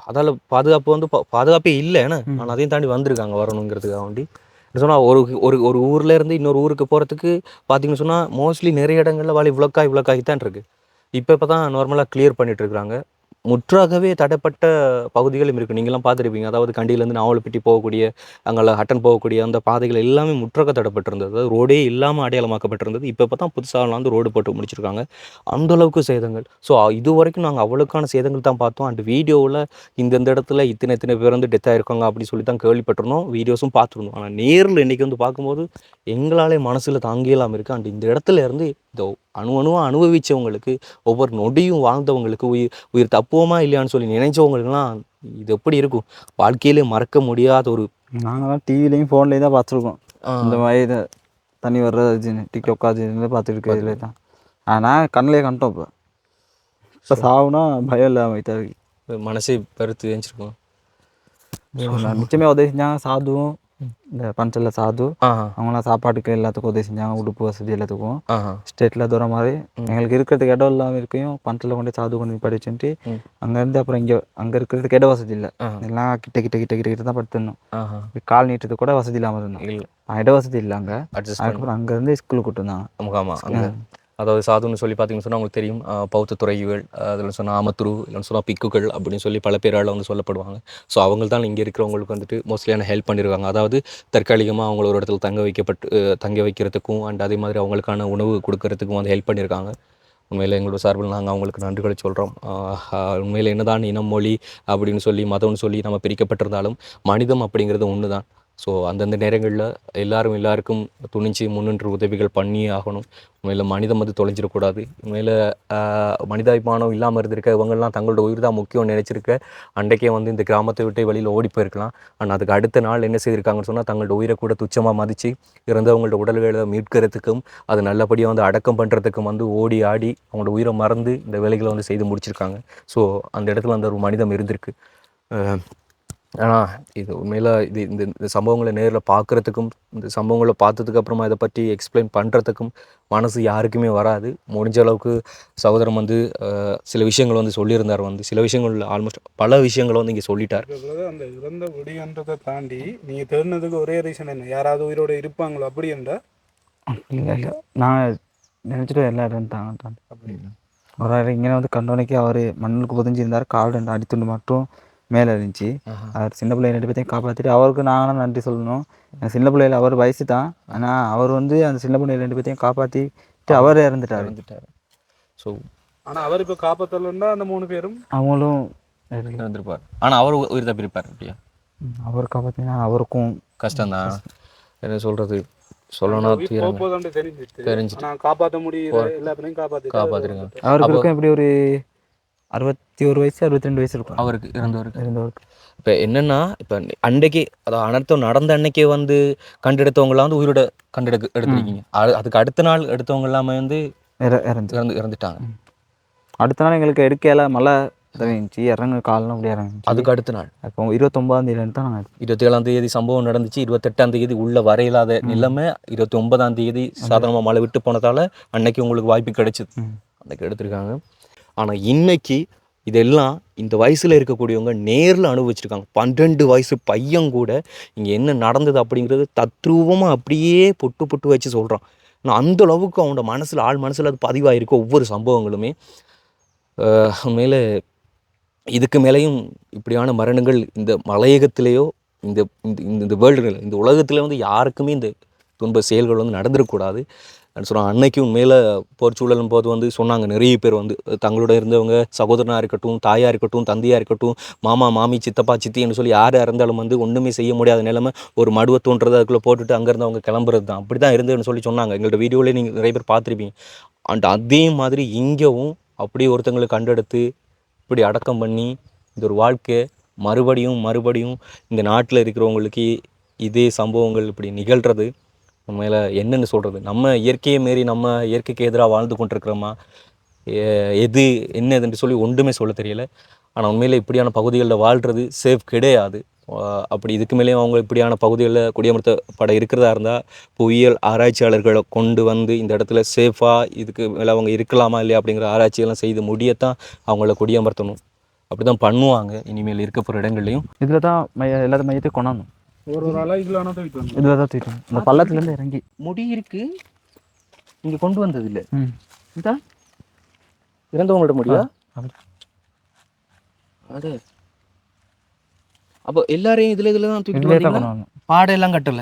அதால் பாதுகாப்பு வந்து பாதுகாப்பே இல்லை என்ன ம். ஆனால் அதையும் தாண்டி வந்திருக்காங்க வரணுங்கிறதுக்காக வேண்டி என்ன சொன்னால் ஒரு ஒரு ஒரு ஊர்ல இருந்து இன்னொரு ஊருக்கு போகிறதுக்கு பார்த்தீங்கன்னு சொன்னால் மோஸ்ட்லி நிறைய இடங்கள்ல வழி விளக்காய் விளக்காகி தான் இருக்குது இப்போ இப்போ தான் நார்மலாக கிளியர் பண்ணிட்டு இருக்காங்க. முற்றாகவே தடைப்பட்ட பகுதிகளும் இருக்குது நீங்களாம் பார்த்துருப்பீங்க. அதாவது கண்டியிலேருந்து நாவலப்பட்டி போகக்கூடிய அங்கே ஹட்டன் போகக்கூடிய அந்த பாதைகள் எல்லாமே முற்றாக தடைப்பட்டிருந்தது. அதாவது ரோடே இல்லாமல் அடையாளமாக்கப்பட்டிருந்தது. இப்போ இப்போ தான் புதுசாக வந்து ரோடு போட்டு முடிச்சிருக்காங்க. அந்த அளவுக்கு சேதங்கள். ஸோ இது வரைக்கும் நாங்கள் அவ்வளோக்கான சேதங்கள் தான் பார்த்தோம். அண்ட் வீடியோவில் இந்தந்த இடத்துல இத்தனை இத்தனை பேர் வந்து டெத் ஆகிருக்காங்க அப்படின்னு சொல்லி தான் கேள்விப்பட்டிருந்தோம். வீடியோஸும் பார்த்துருந்தோம். ஆனால் நேரில் இன்றைக்கி வந்து பார்க்கும்போது எங்களாலே மனசில் தாங்கியலாம் இருக்குது அண்ட் இந்த இடத்துல இருந்து இந்த அணு அணுவாக அனுபவிச்சவங்களுக்கு ஒவ்வொரு நொடியும் வாழ்ந்தவங்களுக்கு உயிர் உயிர் தப்புவோமா இல்லையான்னு சொல்லி நினைச்சவங்களுக்குலாம் இது எப்படி இருக்கும்? வாழ்க்கையிலே மறக்க முடியாத ஒரு நாங்களாம் டிவிலையும் ஃபோன்லேயும் தான் பார்த்துருக்கோம். இந்த மாதிரி இதை தண்ணி வர்றது டிக்டாக் அது இதில் பார்த்துட்டு இதில் தான். ஆனால் கண்ணிலே கண்டோம் இப்போ. இப்போ சாவுனா பயம் இல்லாமல் தான் இருக்கு. மனசே பெருத்து ஏஞ்சிருக்கும். நான் மிச்சமே உதவி செஞ்சாங்க சாதுவும். இந்த பஞ்சலில் சாது. அவங்களாம் சாப்பாட்டுக்கு எல்லாத்துக்கும் உதவி செஞ்சாங்க உடுப்பு வசதி எல்லாத்துக்கும். ஆஹா. ஸ்டேட்டில் தூரம் மாதிரி. எங்களுக்கு இருக்கிறதுக்கு இடம் இல்லாமல் இருக்கையும் பணத்தில் கொண்டு சாது கொண்டு படிச்சுட்டு ம். அங்கேருந்து அப்புறம் இங்கே அங்கே இருக்கிறதுக்கு இட வசதி இல்லை. எல்லாம் கிட்ட கிட்ட கிட்ட கிட்ட கிட்ட தான் படுத்துருந்தோம் கால் நீட்டுறதுக்கு கூட வசதி இல்லாமல் இருந்தோம். இட வசதி இல்லை அங்கே. அதுக்கப்புறம் அங்கேருந்து ஸ்கூலுக்கு கூட்டு வந்தாங்க. ஆமாம் ஆமாம் அங்கே அதாவது சாதுன்னு சொல்லி பார்த்தீங்கன்னு சொன்னால் உங்களுக்கு தெரியும். பௌத்த துறைகள் அதில் சொன்னால் ஆமத்துரு இல்லைன்னு சொன்னால் பிக்குகள் அப்படின்னு சொல்லி பல பேரால் வந்து சொல்லப்படுவாங்க. ஸோ அவங்க தான் இங்கே இருக்கிறவங்களுக்கு வந்துட்டு மோஸ்ட்லியான ஹெல்ப் பண்ணியிருக்காங்க அதாவது தற்காலிகமாக அவங்கள ஒரு இடத்துல தங்க வைக்கப்பட்டு தங்க வைக்கிறதுக்கும் அண்ட் அதே மாதிரி அவங்களுக்கான உணவு கொடுக்கறதுக்கும் வந்து ஹெல்ப் பண்ணியிருக்காங்க உண்மையில் எங்களோட சார்பில் நாங்கள் அவங்களுக்கு நன்றிகளை சொல்கிறோம் உண்மையில் என்னதான் இனம் மொழி அப்படின்னு சொல்லி மதம்னு சொல்லி நம்ம பிரிக்கப்பட்டிருந்தாலும் மனிதம் அப்படிங்கிறது ஒன்று தான் ஸோ அந்தந்த நேரங்களில் எல்லாரும் எல்லாருக்கும் துணிஞ்சு முன்னின்று உதவிகள் பண்ணியே ஆகணும். உண்மையில் மனிதம் வந்து தொலைஞ்சிடக்கூடாது. உண்மையில் மனிதாபிமானம் இல்லாமல் இருந்திருக்க இவங்கெல்லாம் தங்களோட உயிர் தான் முக்கியம் நினச்சிருக்க அன்றைக்கே வந்து இந்த கிராமத்தை விட்டு வெளியில் ஓடி போயிருக்கலாம். ஆனால் அதுக்கு அடுத்த நாள் என்ன செய்திருக்காங்கன்னு சொன்னால் தங்களோட உயிரை கூட துச்சமாக மதித்து இறந்தவங்களோட உடல்களை மீட்கிறதுக்கும் அது நல்லபடியாக வந்து அடக்கம் பண்ணுறதுக்கும் வந்து ஓடி ஆடி அவங்களோட உயிரை மறந்து இந்த வேலைகளை வந்து செய்து முடிச்சிருக்காங்க. ஸோ அந்த இடத்துல அந்த ஒரு மனிதம் இருந்திருக்கு. ஆனால் இது உண்மையில் இது இந்த இந்த சம்பவங்களை நேரில் பார்க்குறதுக்கும் இந்த சம்பவங்களை பார்த்ததுக்கு அப்புறமா இதை பற்றி எக்ஸ்பிளைன் பண்ணுறதுக்கும் மனசு யாருக்குமே வராது. முடிஞ்ச அளவுக்கு சகோதரம் வந்து சில விஷயங்கள் வந்து சொல்லியிருந்தார். வந்து சில விஷயங்கள் ஆல்மோஸ்ட் பல விஷயங்களை வந்து இங்கே சொல்லிட்டார். அதாவது அந்த இறந்த விடியன்றதை தாண்டி நீங்க தேடினதுக்கு ஒரே ரீசன் என்ன? யாராவது உயிரோட இருப்பாங்களோ அப்படி என்றா? இல்லை இல்லை. நான் நினச்சிட்டு எல்லாம் இருந்தாங்க அப்படி ஒரு ஆள் இங்கே வந்து கண்டோனைக்கு அவர் மண்ணுக்கு புதஞ்சிருந்தார். கால் ரெண்டு அடித்துண்டு மட்டும் மேலே இருந்துச்சு அவர் சின்ன பிள்ளைய ரெண்டு பேர்த்தையும் காப்பாற்றிட்டு அவருக்கு நாங்களும் நன்றி சொல்லணும். சின்ன பிள்ளையில அவர் வயசு தான். ஆனால் அவர் வந்து அந்த சின்ன பிள்ளைய ரெண்டு பேர்த்தையும் காப்பாற்றிட்டு அவர் இறந்துட்டார். இறந்துட்டார். ஸோ ஆனா அவர் இப்ப காப்பாத்தலன்னா அந்த மூணு பேரும்? அவங்களும் இறந்துருப்பார் ஆனால் அவர் உயிர் தப்பியிருப்பார் அப்படியா? அவர் காப்பாற்றினா அவருக்கும் கஷ்டம்தான். என்ன சொல்கிறது சொல்லணும். ஆனா காப்பாத்த முடியல எல்லா பேரையும் காப்பாத்தி காப்பாற்றிருங்க அவருக்கு இருக்கும் எப்படி ஒரு அறுபத்தி ஒரு வயசு அறுபத்தி ரெண்டு வயசு இருக்கும். அவருக்கு இறந்தவருக்கு. இருந்தவருக்கு இப்போ என்னன்னா இப்போ அன்றைக்கே அதாவது அனர்த்தம் நடந்த அன்னைக்கே வந்து கண்டெடுத்தவங்களாம் வந்து உயிரோட கண்டெடுக்க எடுத்திருக்கீங்க. அது- அதுக்கு அடுத்த நாள் எடுத்தவங்க எல்லாமே வந்து இற- இறந்து. இறந்து இறந்துட்டாங்க. அடுத்த நாள் எங்களுக்கு எடுக்கையில மழை இருந்துச்சு இறங்க காலம் அப்படி இறங்குச்சு. அதுக்கு அடுத்த நாள். அப்போ இருபத்தொம்பதாம் தேதி தான் நாங்கள் இருபத்தி ஏழாம் தேதி சம்பவம் நடந்துச்சு இருபத்தெட்டாம் தேதி உள்ள வரையில்லாத நிலைமை இருபத்தி ஒன்பதாம் தேதி சாதாரணமாக மழை விட்டு போனதால அன்னைக்கு உங்களுக்கு வாய்ப்பு கிடைச்சிது. அன்னைக்கு எடுத்திருக்காங்க. ஆனால் இன்னைக்கு இதெல்லாம் இந்த வயசில் இருக்கக்கூடியவங்க நேரில் அனுபவிச்சிருக்காங்க. பன்னெண்டு வயசு பையன் கூட இங்கே என்ன நடந்தது அப்படிங்கிறது தத்ரூபமாக அப்படியே பொட்டு பொட்டு வச்சு சொல்கிறான் ஆனால் அந்த அளவுக்கு அவனோட மனசில் ஆள் மனசில் அது பதிவாயிருக்கு ஒவ்வொரு சம்பவங்களுமே. மேலே இதுக்கு மேலேயும் இப்படியான மரணங்கள் இந்த மலையகத்திலேயோ இந்த இந்த இந்த- இந்த வேர்ல்டு இந்த உலகத்தில் வந்து யாருக்குமே இந்த துன்ப செயல்கள் வந்து நடந்துடக்கூடாது. சொல்கிறாங்க அன்னைக்கு உண்மையில் போர் சூழலும் போது வந்து சொன்னாங்க. நிறைய பேர் வந்து தங்களோட இருந்தவங்க சகோதரனாக இருக்கட்டும் தாயாக இருக்கட்டும் தந்தையாக இருக்கட்டும் மாமா மாமி சித்தப்பா சித்தின்னு சொல்லி யார் இருந்தாலும் வந்து ஒன்றுமே செய்ய முடியாத நிலைமை ஒரு மடுவை தோன்றது அதுக்குள்ளே போட்டுட்டு அங்கேருந்து அவங்க கிளம்புறது தான். அப்படி தான் இருந்ததுன்னு சொல்லி சொன்னாங்க. எங்களோட வீடியோவிலே நீங்கள் நிறைய பேர் பார்த்துருப்பீங்க. அண்ட் அதே மாதிரி இங்கேவும் அப்படியே ஒருத்தங்களை கண்டெடுத்து இப்படி அடக்கம் பண்ணி இந்த ஒரு வாழ்க்கை. மறுபடியும் மறுபடியும் இந்த நாட்டில் இருக்கிறவங்களுக்கு இதே சம்பவங்கள் இப்படி நிகழ்கிறது உண்மையில என்னென்னு சொல்கிறது நம்ம இயற்கையை மாரி நம்ம இயற்கைக்கு எதிராக வாழ்ந்து கொண்டிருக்கிறோமா? எது என்ன எதுன்னு சொல்லி ஒன்றுமே சொல்ல தெரியல. ஆனால் உண்மையில் இப்படியான பகுதிகளில் வாழ்கிறது சேஃப் கிடையாது. அப்படி இதுக்கு மேலேயும் அவங்க இப்படியான பகுதிகளில் குடியமர்த்தப்பட இருக்கிறதா இருந்தால் புவியியல் ஆராய்ச்சியாளர்களை கொண்டு வந்து இந்த இடத்துல சேஃபாக இதுக்கு மேலே அவங்க இருக்கலாமா இல்லையா அப்படிங்கிற ஆராய்ச்சியெல்லாம் செய்து முடியத்தான் அவங்கள குடியமர்த்தணும். அப்படி தான் பண்ணுவாங்க. இனிமேல் இருக்க போகிற இடங்கள்லையும். இதில் தான் மைய எல்லாத்தையும் மையத்தையும் கொண்டாடணும். ஒரு ஒரு இதுல ஆனா தூக்கிட்டு வந்தோம். இதில் தான் தூக்கிட்டோம் இந்த பள்ளத்துலேருந்து இறங்கி. முடி இருக்கு. இங்கே கொண்டு வந்தது இல்லை ம். இதா? இறந்தவங்களோட முடியா. அது அப்போ எல்லாரையும் இதில் இதில் தான் தூக்கிட்டு வந்தோம் பாடையெல்லாம் கட்டல.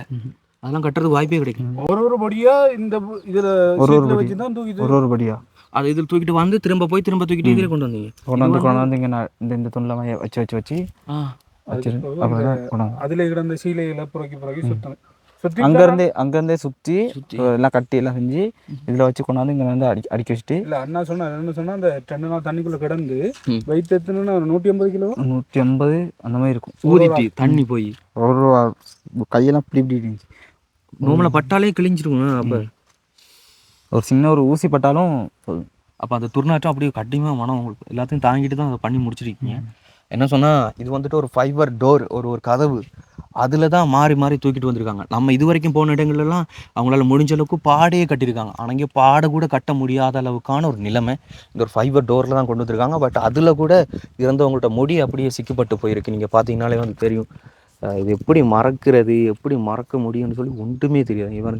அதெல்லாம் கட்டுறது வாய்ப்பே கிடைக்கும் ஒரு ஒரு படியா இந்த இதுல ஒரு ஒரு சீட்ல படி. வச்சு தான் தூக்கிட்டு ஒரு ஒரு படியா? அது இதில் தூக்கிட்டு வந்து திரும்ப போய் திரும்ப தூக்கிட்டு இதில் கொண்டு வந்தீங்க. கொண்டு வந்து கொண்டு வந்து இங்கே நான் இந்த இந்த துணில் வச்சு வச்சு வச்சு அதுல கிடந்த சீலைகளை புறக்கி புறக்கி சுத்தணும். சுத்தி அங்கேருந்தே அங்கேருந்தே சுற்றி சுத்தி. எல்லாம் கட்டி எல்லாம் செஞ்சு இதில் வச்சு கொண்டாந்து இங்கே வந்து அடி அடிக்க வச்சுட்டு. இல்ல அண்ணா சொன்னா என்ன சொன்னா அந்த ரெண்டு நாள் தண்ணிக்குள்ள கிடந்து. வெயிட் எத்தனை ஒரு நூற்றி ஐம்பது கிலோ? நூற்றி ஐம்பது அந்த மாதிரி இருக்கும். ஊதிட்டு தண்ணி போய். ஒரு கையெல்லாம் இப்படி இப்படி இருந்துச்சு. நோமலை பட்டாலே கிழிஞ்சிருக்கும் அப்போ. ஒரு சின்ன ஒரு ஊசி பட்டாலும் போதும் அப்போ அந்த துர்நாற்றம் அப்படியே கட்டியமாக மனம் உங்களுக்கு? எல்லாத்தையும் தாங்கிட்டு தான் அதை பண்ணி முடிச்சிருக்கீங்க. என்ன சொன்னால் இது வந்துட்டு ஒரு ஃபைபர் டோர் ஒரு ஒரு கதவு. அதில் தான் மாறி மாறி தூக்கிட்டு வந்திருக்காங்க. நம்ம இது வரைக்கும் போன இடங்கள்லாம் அவங்களால முடிஞ்ச அளவுக்கு பாடையே கட்டியிருக்காங்க. ஆனால் இங்கே பாடை கூட கட்ட முடியாத அளவுக்கான ஒரு நிலைமை இந்த ஒரு ஃபைபர் டோரில் தான் கொண்டு வந்திருக்காங்க. பட் அதில் கூட இறந்தவங்கள்ட்ட முடி அப்படியே சிக்கப்பட்டு போயிருக்கு. நீங்கள் பார்த்தீங்கனாலே வந்து தெரியும். இது எப்படி மறக்கிறது எப்படி மறக்க முடியும்னு சொல்லி ஒன்றுமே தெரியாது. இவன்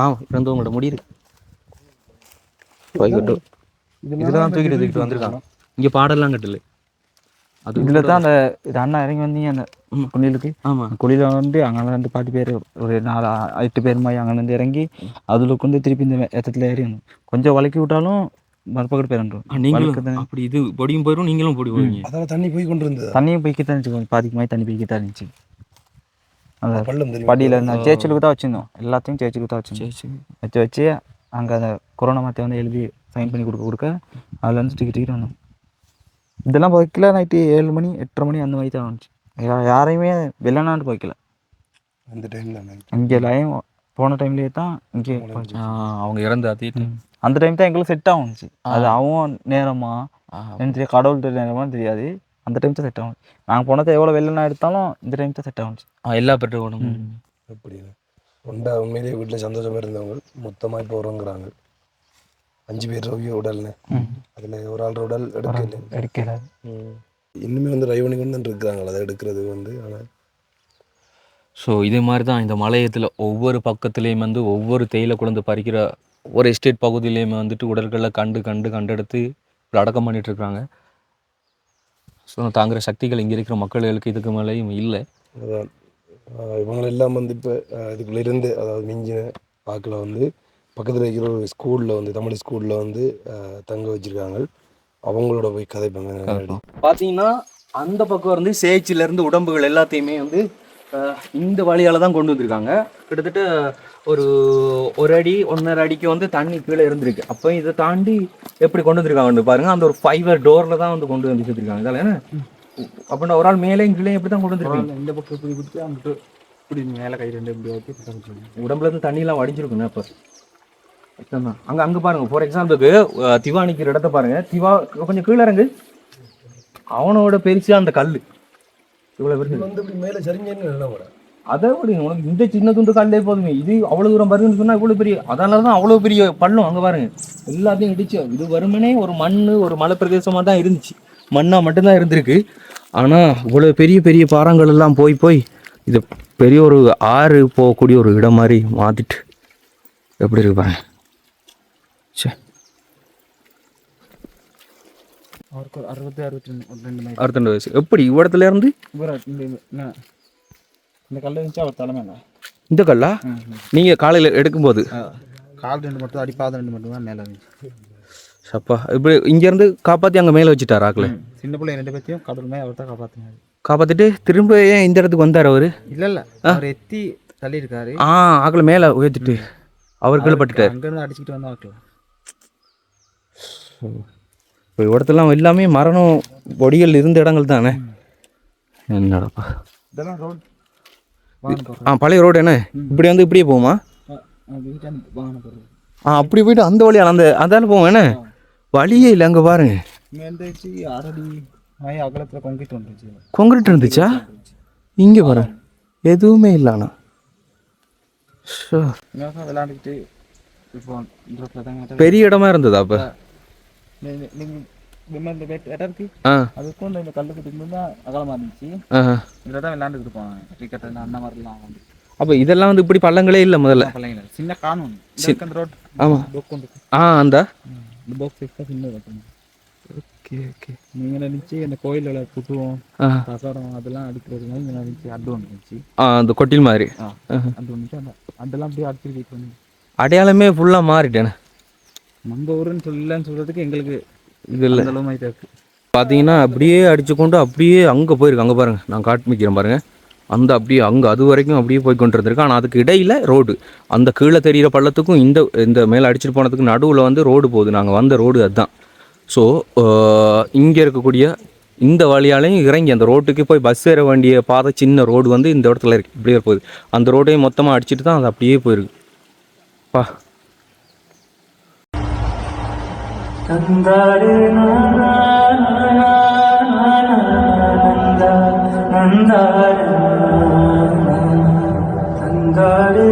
ஆ இறந்தவங்களோட முடி இருக்கு. ஃபைபர் டோர் இதில் தான் தூக்கிட்டு தூக்கிட்டு வந்திருக்காங்க. இங்கே பாடெல்லாம் கட்டல. அது இதில் தான் அந்த இது அண்ணா இறங்கி வந்தீங்க அந்த ம். குளியலுக்கு ஆமாம் குளியில் வந்து அங்கே வந்து பாட்டு பேர் ஒரு நாலு எட்டு பேர் மாதிரி அங்கேருந்து இறங்கி அதில் கொண்டு திருப்பி இந்த ஏற்றத்தில் ஏறி வந்தோம். கொஞ்சம் வளைக்கி விட்டாலும் மறுபக்கத்து பேரன்றோம் நீங்களும் அப்படி இது பொடியும் போயிடும் நீங்களும் பொடி போவீங்க. அதால் தண்ணி போய் கொண்டு இருந்தது? தண்ணியும் போய்க்கிட்டு இருந்துச்சு பாதிக்கு மாதிரி தண்ணி போய்க்கிட்டு தான் இருந்துச்சு. அந்த படியில் இருந்த சேச்சுலுக்கு தான் வச்சுருந்தோம். எல்லாத்தையும் சேச்சுலுக்கு தான் சரி வச்சு வச்சு அங்கே அந்த கொரோனா மாற்றி வந்து எழுதி சைன் பண்ணி கொடுக்க கொடுக்க அதில் வந்து தூக்கி தூக்கிட்டு வந்தோம். இதெல்லாம் வைக்கல நைட்டு ஏழு மணி எட்டரை மணி அந்த மாதிரி தான் வந்துச்சு யாரையுமே வெள்ளனாண்டு வைக்கல அந்த டைம் தான் இங்கே லைன் போன டைம்லேயே தான் இங்கே அவங்க இறந்து அதே time. அந்த டைம் தான் எங்களுக்கு செட் ஆகும்ச்சு அது அவன் நேரமா? ஆ, எனக்கு தெரியாது கடவுள் நேரமான்னு தெரியாது. அந்த டைம் தான் செட் ஆகும் நாங்கள் போனதை எவ்வளோ வெள்ளனா எடுத்தாலும் இந்த டைம் தான் செட் ஆகும்ச்சு ஆ, எல்லா உடம்பு அப்படின்னு உண்டா உண்மையிலேயே வீட்டில் சந்தோஷமாக இருந்தவங்க. மொத்தமாக இப்போ உறங்குறாங்க. அஞ்சு பேர் ரவியோ உடல்னு. அதில் ஒரு ஆள் உடல் எடுக்கல. எடுக்கல. இன்னுமே வந்து ரைவ் பண்ணி கொண்டு தான் இருக்கிறாங்களா அதை எடுக்கிறது வந்து ஆனால் ஸோ இதே மாதிரி தான் இந்த மலையத்தில் ஒவ்வொரு பக்கத்துலேயும் வந்து ஒவ்வொரு தேயிலை குழந்தை பறிக்கிற ஒரு எஸ்டேட் பகுதியிலையுமே வந்துட்டு உடல்களை கண்டு கண்டு கண்டெடுத்து அடக்கம் பண்ணிட்டு இருக்காங்க. ஸோ தாங்குற சக்திகள் இங்கே இருக்கிற மக்களுக்கு இதுக்கு மேலேயும் இல்லை. இவங்களெல்லாம் வந்து இப்போ இதுக்குள்ள இருந்து அதாவது மிஞ்சின வாக்கில் வந்து பக்கத்தில் இருக்கிற ஒரு ஸ்கூலில் வந்து தமிழ் ஸ்கூலில் வந்து தங்க வச்சுருக்காங்க. அவங்களோட போய் கதைப்பாங்க. பார்த்தீங்கன்னா அந்த பக்கம் இருந்து சேச்சில இருந்து உடம்புகள் எல்லாத்தையுமே வந்து இந்த வழியால தான் கொண்டு வந்திருக்காங்க. கிட்டத்தட்ட ஒரு ஒரு அடி ஒன்றரை அடிக்கு வந்து தண்ணி கீழே இருந்திருக்கு. அப்போ இதை தாண்டி எப்படி கொண்டு வந்திருக்காங்கன்னு பாருங்க. அந்த ஒரு ஃபைவர் டோர்ல தான் வந்து கொண்டு வந்து வச்சிருக்காங்க. இதால என்ன? அப்படின்னா ஒரு ஆள் மேலேயும் கீழே எப்படி தான் கொண்டு வந்திருக்காங்க. இந்த பக்கம் இப்படி பிடிச்சி அங்கிட்டு இப்படி மேலே கை ரெண்டு வச்சிருக்கோம். உடம்புல இருந்து தண்ணியெல்லாம் வடிஞ்சிருக்குண்ணே அப்போ. அங்க அங்க பாருங்க. ஃபார் எக்ஸாம்பிளுக்கு திவா நிக்கிற இடத்த பாருங்க. திவா கொஞ்சம் கீழே இறங்கு. அவனோட பெருசு அந்த கல் இவ்வளவு பெருசு. வந்து மேலே சரிஞ்சேன்னு அதை விட. உனக்கு இந்த சின்ன துண்டு கல்லே போதுமே. இது அவ்வளவு தூரம் வருதுன்னு சொன்னா இவ்வளவு பெரிய அதனால தான் அவ்வளவு பெரிய பள்ளம். அங்க பாருங்க. எல்லாத்தையும் இடிச்சு இது வருமனே ஒரு மண் ஒரு மலை பிரதேசமா தான் இருந்துச்சு. மண்ணா மட்டும்தான் இருந்திருக்கு. ஆனா இவ்வளவு பெரிய பெரிய பாறாங்கள் எல்லாம் போய் போய் இது பெரிய ஒரு ஆறு போகக்கூடிய ஒரு இடம் மாதிரி மாத்திட்டு எப்படி இருக்கு பாருங்க. அவருக்கு ஒரு அறுபத்தி அறுபத்தி ரெண்டு ரெண்டு மைல் அறுபத்தெண்டு வயசு எப்படி இவ்விடத்துல இருந்து இந்த கல்லை இருந்துச்சு அவர் தலைமையில இந்த கல்லா நீங்க காலையில எடுக்கும்போது கால் ரெண்டு மட்டும் அடிப்பாத ரெண்டு மட்டும் தான் மேலே இருந்துச்சு சப்பா இப்படி இங்க இருந்து காப்பாத்தி அங்க மேல வச்சுட்டாரா ஆக்கல சின்ன பிள்ளை ரெண்டு பேர்த்தையும் கடவுள் மேலே அவர் தான் காப்பாற்றினாரு காப்பாத்திட்டு திரும்ப ஏன் இந்த இடத்துக்கு வந்தார் அவரு இல்லை இல்லை அவர் எத்தி தள்ளியிருக்காரு ஆ ஆக்கல மேல உயர்த்திட்டு அவர் கீழ்பட்டுட்டார் அங்கேருந்து அடிச்சுக்கிட்டு வந்தா ஆக்கலாம் இப்போ இடத்தெல்லாம் எல்லாமே மரணம் பொடிகள் இருந்த இடங்கள் தானே? என்னடாப்பா ஆ பழைய ரோடு என்ன? இப்படி வந்து இப்படியே போகுமா? ஆ அப்படி போயிட்டு அந்த வழியால அந்த அதால போவோம் என்ன? வழியே இல்லை அங்கே பாருங்க. கொங்கிரீட் இருந்துச்சா? இங்கே பாருங்க. எதுவுமே இல்லை ஆனால் ஷோ. இங்கே விளையாண்டுக்கிட்டு இப்போ இந்த ரோட்டில் தாங்க பெரிய இடமா இருந்ததா அப்போ? நீங்கள் இந்த வெட் இடம் இருக்கு ஆ. அதுக்கும் இந்த இந்த கல்லுக்கு தான் அகலமாக இருந்துச்சு. இதில் தான் விளையாண்டுக்கிட்டு போவாங்க கிரிக்கெட் அந்த மாதிரிலாம் வந்து. அப்போ இதெல்லாம் வந்து இப்படி பள்ளங்களே இல்லை முதல்ல? சின்ன காணும் அந்த ரோட் ஆமாம் ஆ அந்த? இந்த போக் சைஸ் தான் சின்ன ஓகே ஓகே. நீங்கள் நினச்சி அந்த கோயிலில் புட்டுவோம் கசடம் அதெல்லாம் அடிக்கிறது மாதிரி இங்கே நினச்சி அட்டு ஒன்று இருந்துச்சு. ஆ அந்த கொட்டில் மாதிரி. ஒன்று அந்த அதெல்லாம் அப்படியே அடிச்சு அடையாளமே ஃபுல்லாக மாறிட்டேனே. நம்ம ஊருன்னு சொல்லலன்னு சொல்கிறதுக்கு எங்களுக்கு இது இல்லை. பார்த்தீங்கன்னா அப்படியே அடிச்சு கொண்டு அப்படியே அங்கே போயிருக்கு. அங்கே பாருங்க. நான் காட்மிக்கிறேன் பாருங்க. அந்த அப்படியே அங்கே அது வரைக்கும் அப்படியே போய் கொண்டு இருந்திருக்கு ஆனால் அதுக்கு இடையில ரோடு. அந்த கீழே தெரியிற பள்ளத்துக்கும் இந்த இந்த மேலே அடிச்சிட்டு போனதுக்கு நடுவில் வந்து ரோடு போகுது. நாங்கள் வந்த ரோடு அதுதான். ஸோ இங்கே இருக்கக்கூடிய இந்த வழியாலையும் இறங்கி அந்த ரோட்டுக்கு போய் பஸ் ஏற வேண்டிய பாதை சின்ன ரோடு வந்து இந்த இடத்துல இருக்கு. இப்படியே போகுது. அந்த ரோட்டையும் மொத்தமாக அடிச்சிட்டு தான் அது அப்படியே போயிருக்கு. பா. நந்தாடு நந்தாடு நந்தாடு